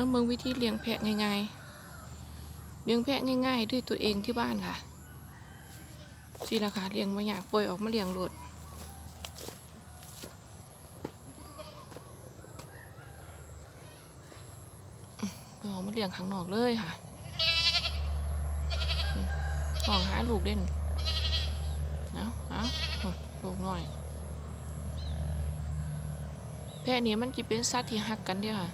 มาเมืองวิธีเลี้ยงแพะง่ายๆ เลี้ยงแพะง่ายๆ ด้วยตัวเองที่บ้านค่ะสิละค่ะเลี้ยงมาอยากปล่อยออกมาเลี้ยงโลดปล่อยออกมาเลี้ยงข้างนอกเลยค่ะมองหาลูกเด่นเอาเอาลูกหน่อย แพะนี่มันจะเป็นสัตว์ที่หักกันเดียวค่ะ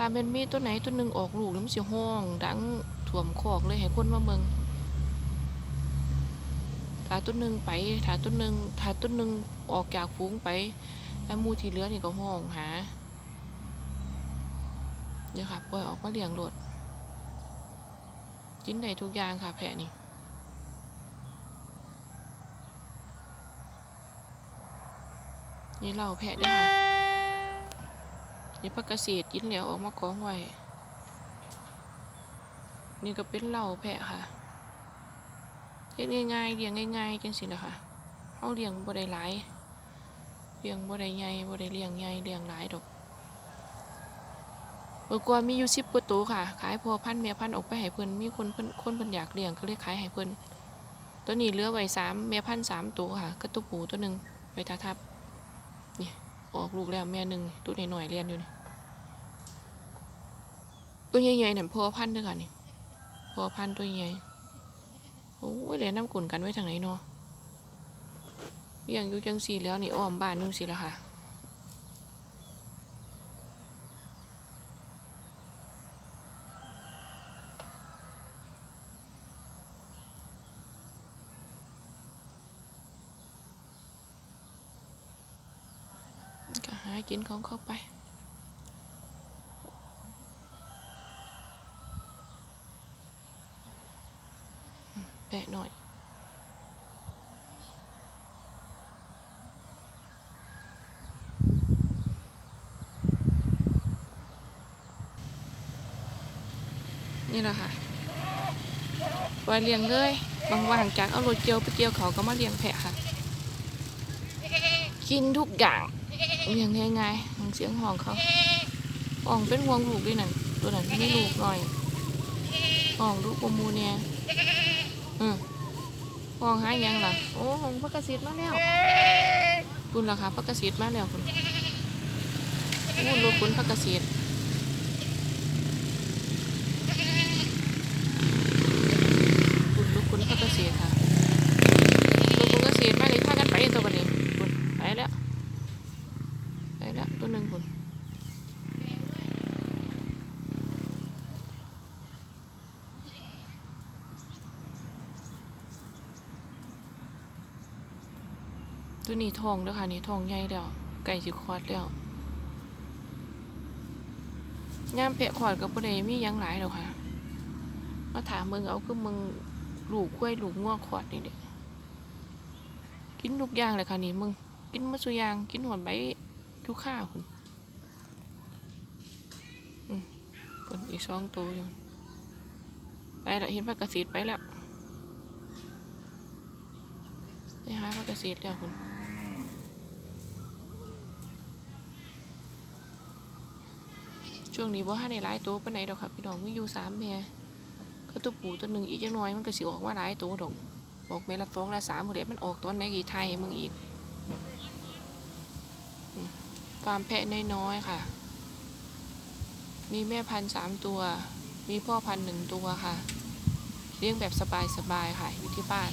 ถ้าเป็นมีตัวไหนตัวหนึ่งออกลูกแล้วมันสิห้อง ดังถ่วมคอกเลยให้คนมาเมืองถ้าตัวหนึ่งไปถ้าตัวหนึ่งถ้าตัวหนึ่งออกจากฝูงไปแล้วมูที่เหลือนี่ก็ห้องหาเดี๋ยวค่ะปล่อยออกมาเลี้ยงโลดกินได้ทุกอย่างค่ะแพะนี่นี่เหล่าแพะเด้ว นี่พักเกษตรกินแล้วออกมากองไว้ นี่ก็เป็นเหล่าแพะค่ะเลี้ยงง่ายๆเลี้ยงง่ายๆจังสินะคะเอาเลี้ยงบ่ได้หลายเลี้ยงบ่ได้ใหญ่บ่ได้เลี้ยงใหญ่เลี้ยงหลายดอกเมื่อก่อนมีอยู่สิบกว่าตัวค่ะ ขายพอพันธุ์แม่พันธ์ออกไปให้เพิ่นมีคนเพิ่นคนเพิ่นอยากเลี้ยงก็เลยขายให้เพิ่นตัวนี้เหลือไว้สามแม่พันธ์สามตัวค่ะก็ตัวผู้ตัวหนึ่งไว้ทาทับ ออกลูกแล้วแม่หนึ่งตัวหน่อยๆเรียนอยู่นี่ตัวใหญ่ๆนั่นพอพันด้วยค่ะนี่พอพันตัวใหญ่โอ้ยเรียนน้ำกุนกันไว้ทางไหนเนาะเลี้ยงอยู่จังสีแล้วนี่อ้อมบ้านนู่นสิละค่ะ กินของเข้าไป แปะหน่อย นี่แหละค่ะปล่อยเลี้ยงเลยบางว่างจากเอารถเกียวไปเกียวเขาก็มาเลี้ยงแพะค่ะ กินทุกอย่าง เลี้ยงง่ายๆฟังเสียงห้องเขาห้องเป็นห่วงลูกด้วยนั่นตัวนั้นไม่ลูกหน่อยห้องลูกกมูเนี่ยอืมห้องหายังล่ะโอ้ห้องพักกระสิทธิ์มาแล้วคุณล่ะคะพักกระสิทธิ์มาแล้วคุณโอ้ลูกคุณพักกระสิทธิ์คุณลูกคุณพักกระสิทธิ์ค่ะลูกคุณกระสิทธิ์มาเลยพานไปตัวบันนี้คุณไปแล้วไปแล้วตัวหนึ่งคุณ ตัวนี้ทองแล้วค่ะนี่ทองใหญ่แล้วไก่สิคอดแล้วย่ามเพะขอดกับประเดมียังหลายแล้วค่ะมาถามมึงเอาคือมึงหลูกกล้วยลูกง่วงขอดนี่เด็กกินทุกอย่างเลยค่ะนี่มึงกินมะสุยางกินหอนใบทุกข้าวคุณอืมคนอีกสองตัวอยู่ไปละเห็นพระกระสีไปแล้วไปหาพระกระสีแล้วคุณ ช่วงนี้ว่าให้ในหลายตัวปานไหนดอกค่ะพี่น้องมีอยู่สามแม่ก็ตัวปูตัวหนึ่งอีกจังน้อยมันก็สิออกว่าหลายตัวดอกบอกแม่ละสองละสามหมดเด็มันออกตอนไหนกี่ไทยมึงอีกอืมฟาร์มแพะน้อยๆค่ะ มีแม่พันสามตัว มีพ่อพันหนึ่งตัวค่ะ เลี้ยงแบบสบายๆค่ะอยู่ที่บ้าน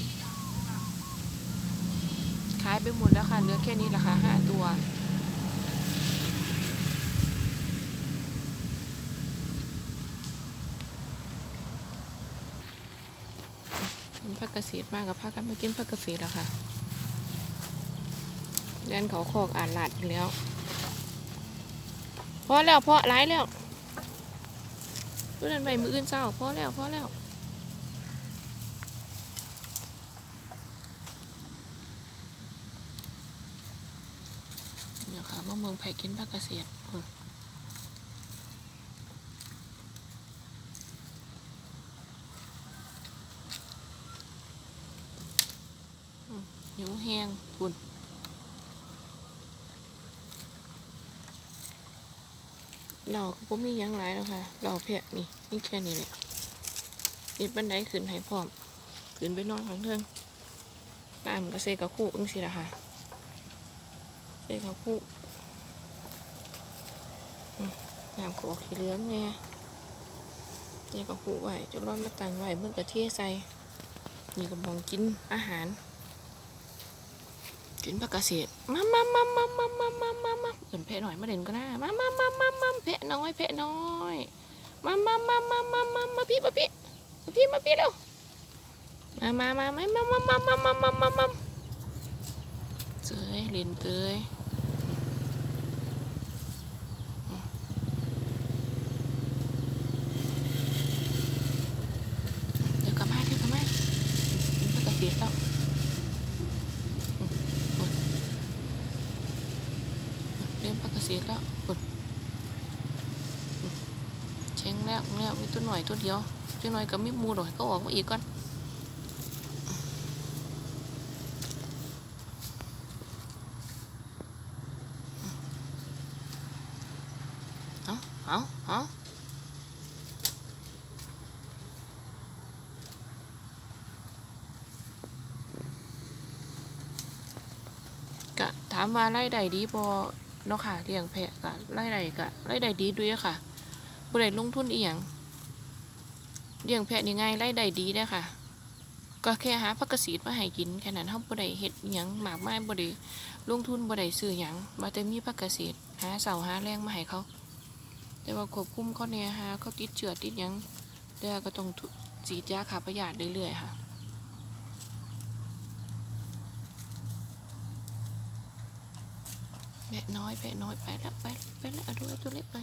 ขายไปหมดแล้วค่ะเหลือแค่นี้ราคาห้าตัว ผักกระสีมากกับผักกันมากินผักกระสีดอะค่ะแดนเขาโคกอ่านหลาดอีกแล้วพอแล้วพอร้ายแล้วดูนั่นไปมืออื่นเศร้าพอแล้วพอแล้วเดี๋ยวค่ะมาเมืองไผ่กินผักกระเสียดพุ่น หิวแห้งพุ่นเราก็บ่มียังหลายแล้วค่ะเราแพะนี่นี่แค่นี้แหละติดบันไดขึ้นให้พร้อม ขึ้นไปนอนข้างเทิงตามก็เซกับคู่อึ้งสิละค่ะเซกับคู่อืมน้ำก็ออกขี้เหลืองแน่เซกับคู่ไว้จนร้อนมาตั้งไว้เมื่อกระเทียใส่นี่ก็มองกินอาหาร กินผักกาดเศษมามามามามามามามามาเปิดแพะหน่อยมาเด่นก็น่ามามามามามาแพะน้อยแพะน้อยมามามามามามามาพี่มาพี่มาพี่มาพี่เร็วมามามามามามามามามามามาเจยเล่นเตยเดี๋ยวกลับมาเดี๋ยวกลับมากินผักกาดเศษแล้วเลี้ยงปลากระ เสียแล้วเช้งแล้วแล้วมีตัวหน่อยตัวเดียวตัวหน่อยก็มีมูหน่อยก็ออกมาอีกก่อนเอาเอาเอากะถามว่าไล่ใดดีบอ เนาะค่ะเลี้ยงแพะกะไล่ใดกะไล่ใดดีด้วยค่ะบ่ได้ลงทุนอีหยังเลี้ยงแพะนี่ไงไล่ใดดีเด้ค่ะ ก็แค่หาผักกระสีมาให้กินแค่นั้นเฮาบ่ได้เฮ็ดหยังหมากไมายบ่ได้ลงทุนบ่ได้ซื้อหยังมาแต่มีผักกระสีหาเสาหาแรงมาให้เขา แต่ว่าควบคุมเขาเนี่ยหาเขาติดเชื้อติดหยังแต่ก็ต้องทุฉีดยาฆ่าพยาธิเรื่อยๆค่ะ แพะน้อยแพะน้อยไปแล้วไปไปแล้วดูไอ้ตัวเล็กไป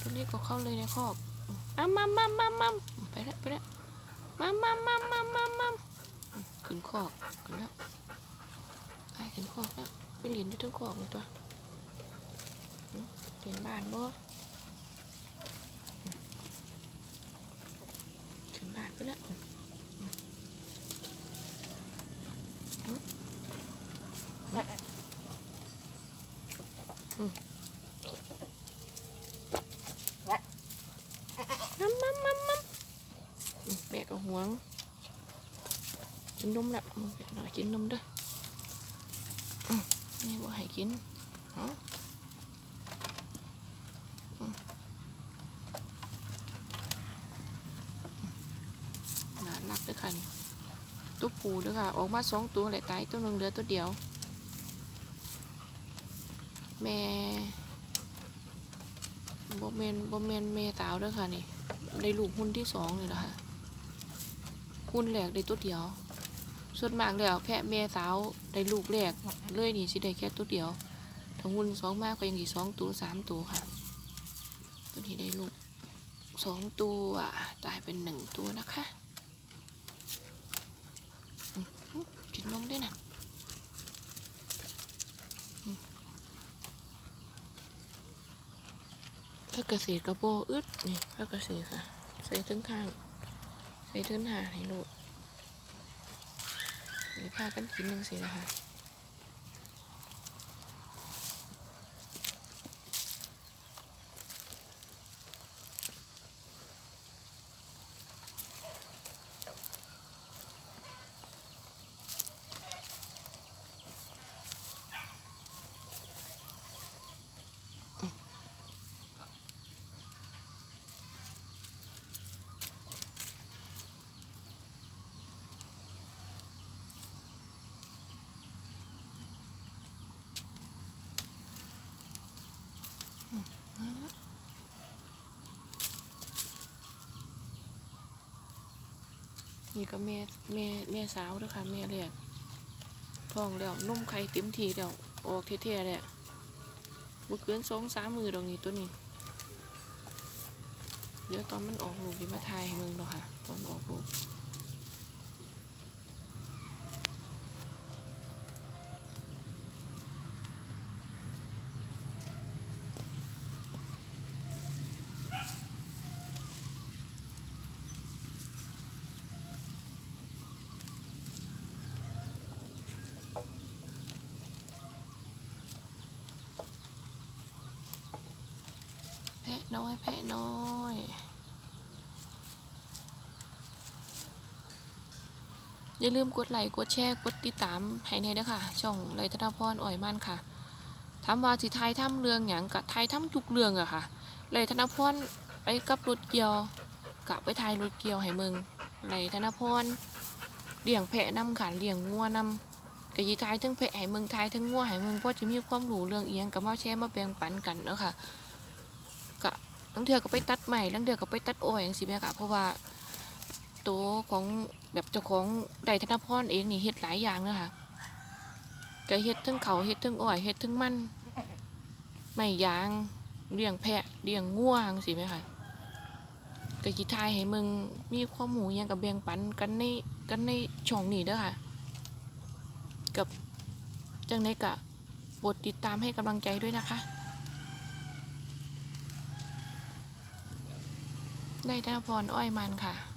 ตัวเล็กก็เข้าเลยในคอกอะมัมมัมมัมมัมไปแล้วไปแล้วมัมมัมมัมมัมมัมมัมขึ้นคอกขึ้นแล้วไปขึ้นคอกแล้วไปเรียนที่ทั้งคอกเลยตัวอืมเรียนบ้านบ่อืมขึ้นบ้านไปแล้วอืมอืม มัมมัมมัมมัมแบกเอาห่วง กินนมแล้วหน่อยกินนมด้ออืมนี่บ่ให้กินเอาอืมน่ารักด้วยค่ะนี่ตัวปูเด้วยค่ะ ออกมาสองตัวแหละตายตัวหนึ่งเหลือตัวเดียว แม่บ่แมนบ่แมนแม่สาวด้อค่ะนี่ได้ลูกหุ้นที่สองเลยนะคะหุ้นแรกได้ตัวเดียว ส่วนมากแล้วแพะแม่สาวได้ลูกแรกเลยนี่สิได้แค่ตัวเดียวถ้าหุ้นสองมากก็ยังอีกสองตัวสามตัวค่ะ ตัวนี้ได้ลูกสองตัวตายเป็นหนึ่งตัวนะคะกินนมด้วยนะอืมถ้าเกษตรกระโปอึดนี่ถ้าเกษตรค่ะใส่ถึงข้างใส่ถึงหาให้ลูก พากันกินนึงสินะคะ นี่ก็แม่แม่แม่สาวด้วยค่ะแม่เรียกท้องแล้วนมไข่เต็มทีแล้วออกเท่ๆเลยบุกเกินสองสามมือดองนี้ตัวนี้ เดี๋ยวตอนมันออกลูกดีมาทายให้มึงดอค่ะ ตอนออกลูก ยแพะน้อยอย่าลืมกดไลค์กดแชร์กดติดตามให้ในเด้อค่ะ ช่องไรธนพรอ่อยมันค่ะถามว่าสิไทยทำเรื่องหยังกะไทยทำทุกเรื่องอะค่ะไรธนพรไปกับรถเกียวกะไปถ่ายรถเกียวให้มึงไรธนพรเลี้ยงแพะนำค่ะเลี้ยงงัวนำกะยีทายทั้งแพะให้มึงทายทั้งงัวให้มึงเพราะจะมีความรู้เรื่องเอียงกับมาแชร์มาแบ่งปันกันเนาะค่ะ ลังเทือก็ไปตัดใหม่ลังเทือก็ไปตัดอ้อยอย่างสิแม่ค่ะเพราะว่าตัวของแบบเจ้าของไดธนพรเองนี่เฮ็ดหลายอย่างเลยค่ะก็เฮ็ดทั้งเขาเฮ็ดทั้งอ้อยเฮ็ดทั้งมันไม่ยางเลี้ยงแพะเลี้ยงง่วจังสิไหมคะก็จิทายให้มึงมีความหมูหยังกับแบ่งปันกันในกันในช่องนี้เด้อค่ะ กับจังไดกะบทติดตามให้กำลังใจด้วยนะคะ ได้ธนพรอ้อยมันค่ะ